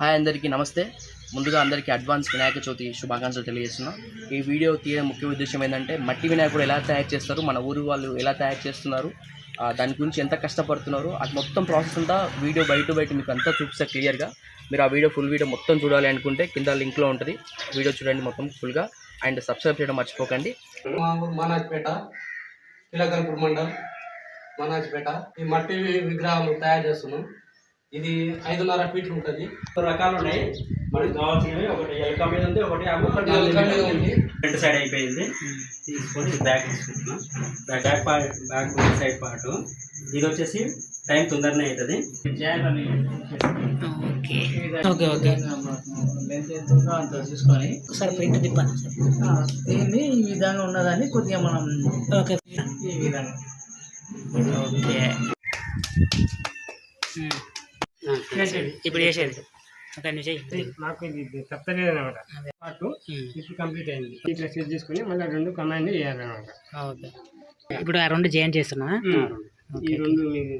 Hi అందరికీ నమస్తే. ముందుగా అందరికీ అడ్వాన్స్ వినాయక చవితి శుభాకాంక్షలు తెలియజేస్తున్నాం. ఈ వీడియో తీయడం ముఖ్య ఉద్దేశం ఏంటంటే మట్టి వినాయకుడు ఎలా తయారు చేస్తారు మన ఊరు వాళ్ళు ఎలా తయారు చేస్తున్నారు దాని గురించి ఎంత కష్టపడుతున్నారు అది మొత్తం ప్రాసెస్ అంతా వీడియో బయట బయట మీకు అంతా చూపిస్తారు క్లియర్గా. మీరు ఆ వీడియో ఫుల్ వీడియో మొత్తం చూడాలి అనుకుంటే కింద లింక్లో ఉంటుంది. వీడియో చూడండి మొత్తం ఫుల్గా. అండ్ సబ్స్క్రైబ్ చేయడం మర్చిపోకండి. మానాజ్పేట పిలకల్పూర్ మండల్ మానాజ్పేట. ఈ మట్టి విగ్రహం విగ్రహాలు తయారు చేస్తున్నాం. ఇది ఐదున్నర ఫీట్లు ఉంటుంది. రకాలు ఉన్నాయి. మనకి కావాల్సినవి ఒకటి ఎలక మీద ఉంది ఒకటి ఒకటి ఎలక మీద ఉంది. ఫ్రంట్ సైడ్ అయిపోయింది. తీసుకొని బ్యాక్ తీసుకుంటున్నాం. Back back part back side part ఇది వచ్చేసి టైం తొందరనే అవుతుంది. ఓకే. ఓకే అంత చూసుకొని ఒకసారి ప్రింట్ తిప్పాను? ఆ, దీన్ని ఈ విధంగా ఉన్నదాన్ని కొద్దిగా మనం ఓకే. ఈ విధంగా. ఓకే. ఇప్పుడు చేసేది మాకు ఇది తప్పలేదు అనమాట పాటు ఇప్పుడు కంప్లీట్ అయింది. ఇట్లా సెట్ చేసుకుని మళ్ళీ రెండు కమాండ్ చేయాలన్నమాట ఓకే. ఇప్పుడు ఆ రెండు జాయిన్ చేస్తున్నా ఈ రెండు మీరు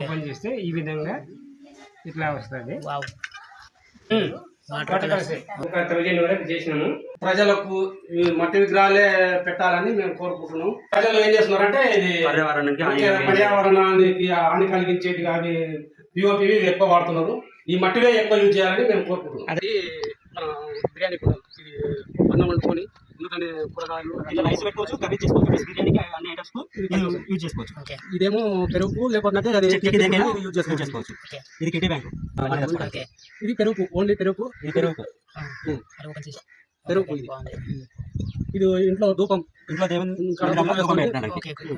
ఓపెన్ చేస్తే ఈ విధంగా ఇట్లా వస్తుంది. ఒక థౌజండ్ వరకు చేసినాము. ప్రజలకు మట్టి విగ్రహాలే పెట్టాలని మేము కోరుకుంటున్నాం ప్రజలు ఏం చేస్తున్నారంటే ఇది పర్యావరణానికి హాని కలిగించే- పర్యావరణానికి హాని కలిగించేటి అవి పిఓపివి ఎక్కువ వాడుతున్నారు. ఈ మట్టివే ఎక్కువ యూజ్ చేయాలని మేము కోరుకుంటున్నాం. అది మన బిర్యానీ కూడా ఇది అన్నం వండుకొని ఎందుకంటే కూరగాయలు ఇలా రైస్ పెట్టుకోవచ్చు కర్రీ చేసుకోవచ్చు ప్లస్ బిర్యానీకి అన్ని ఐటమ్స్ యూజ్ చేసుకోవచ్చు. ఇదేమో పెరుగు లేకపోతే అది యూజ్ చేసుకోవచ్చు. ఇది కిటీ బ్యాంక్. ఇది పెరుగు ఓన్లీ పెరుగు. ఇది పెరుగు. పెరుగు ఇది. ఇది ఇంట్లో ధూపం ఇంట్లో దేవుని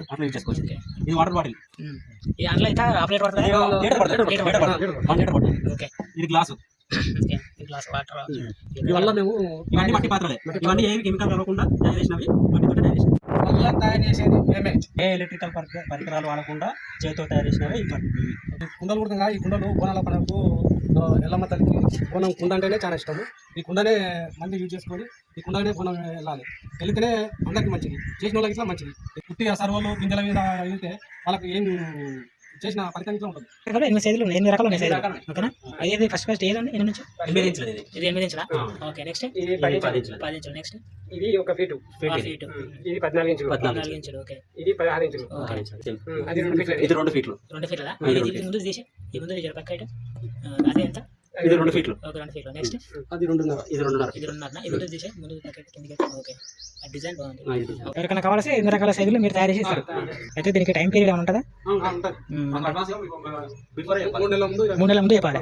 అట్లా యూజ్ చేసుకోవచ్చు ఇది. Water bottle. ఇది గ్లాసు. ఇవల్ల మేము ఇవన్నీ మట్టి పాత్రలే. ఇవన్నీ ఏమి కెమికల్ కలవకుండా తయారు చేసినవి. మట్టితో తయారు చేసినవి. వల్ల తయారు చేసేది మేమే. ఏ ఎలక్ట్రికల్ పరిక- పరికరాలు వాడకుండా చేతితో తయారు చేసినవి ఈ మట్టి కుండలు కూడా ఈ కుండలు బోనాల పండుగకు ఆ, ఎల్లమ్మ తల్లికి బోనం కుండ అంటేనే చాలా ఇష్టము. ఈ కుండనే మంది యూజ్ చేసుకొని ఈ కుండనే బోనం వెళ్ళాలి. వెళితేనే అందరికి మంచిది. చేసిన వాళ్ళకి ఇట్లా మంచిది. పుట్టిగా సర్వలు గింజల మీద వెళ్తే వాళ్ళకి ఏం చేసిన ఫలితం ఇట్లా ఉంటుంది ఎనిమిది సైజులు ఉన్నాయి. ఎనిమిది రకాలు ఉన్నాయి సైజులు ఓకేనా? ఏది ఫస్ట్ ఫస్ట్ ఏదండి ఎన్ని నుంచి? ఎనిమిది ఇంచులు ఇది. ఇది ఎనిమిది ఇంచులా? ఓకే నెక్స్ట్ ఇది పది ఇంచులు. పది ఇంచులు. నెక్స్ట్ ఇది ఒక ఫీటు ఫీట్ ఇది. పద్నాలుగు ఇంచులు. పద్నాలుగు నాలుగు ఇంచులు. ఓకే. ఇది పదహారు ఇంచులు. అది రెండు ఫీట్లు ఇది రెండు ఫీట్లు రెండు ఫీట్లా ఇది ముందు తీసి ఈ ముందు తీసారు పక్క అదే ఎంత? ఇది రెండు ఫీట్లు ఓకే రెండు ఫీట్లు నెక్స్ట్ అది రెండున్నర ఇది రెండున్నర ఇది రెండున్నర. ఇది తీసే ముందు పక్క ఇటు కిందికి ఓకే. ఆ డిజైన్ బాగుంది. ఆ, ఇది ఎవరికైనా కావాల్సి ఎన్ని రకాల సైజులు మీరు తయారు చేసి ఇస్తారు? అయితే దీనికి టైం పీరియడ్ ఏమైనా ఉంటుందా? ఉంటుంది. మ్మ్. బిఫోర్ మూడు నెలల ముందు మూడు నెలల ముందు చెప్పాలి.